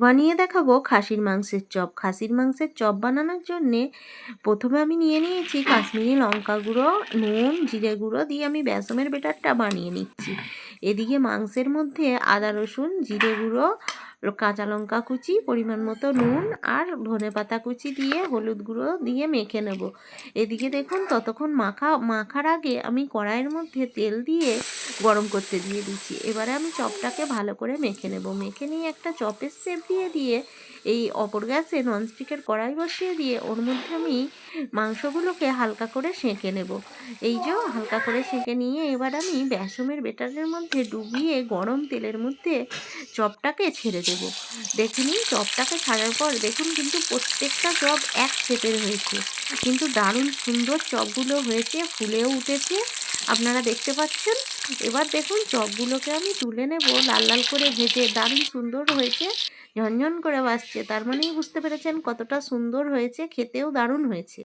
বানিয়ে দেখাবো খাসির মাংসের চপ। খাসির মাংসের চপ বানানোর জন্যে প্রথমে আমি নিয়ে নিয়েছি কাশ্মীরি লঙ্কা গুঁড়ো, নুন, জিরে গুঁড়ো দিয়ে আমি বেসমের বেটারটা বানিয়ে নিচ্ছি। এদিকে মাংসের মধ্যে আদা রসুন, জিরে গুঁড়ো কাঁচা লঙ্কা কুচি, পরিমাণ মতো নুন আর ধনে পাতা কুচি দিয়ে, হলুদ গুঁড়ো দিয়ে মেখে নেব। এদিকে দেখুন, ততক্ষণ মাখা, মাখার আগে আমি কড়াইয়ের মধ্যে তেল দিয়ে গরম করতে দিয়ে দিচ্ছি। এবারে আমি চপটাকে ভালো করে মেখে নেব। মেখে নিয়ে একটা চপের সেপ দিয়ে দিয়ে এই অপর গ্যাসে ননস্টিকের কড়াই বসিয়ে দিয়ে, ওর মধ্যে আমি মাংসগুলোকে হালকা করে সেঁকে নেব। এই যে হালকা করে সেঁকে নিয়ে এবার আমি বেসমের বেটারের মধ্যে ডুবিয়ে গরম তেলের মধ্যে চপটাকে ছেড়ে দেব। দেখে নিন, চপটাকে ছাড়ার পর দেখুন কিন্তু প্রত্যেকটা চপ এক শেপের হয়েছে। কিন্তু দারুণ সুন্দর চপগুলো হয়েছে ফুলেও উঠেছে। আপনারা দেখতে পাচ্ছেন? এবার দেখুন, চপগুলোকে আমি তুলে নেব, লাল লাল করে ভেজে। দারুণ সুন্দর হয়েছে, ঝনঝন করে বাসছে তার মানেই বুঝতে পেরেছেন কতটা সুন্দর হয়েছে, খেতেও দারুণ হয়েছে।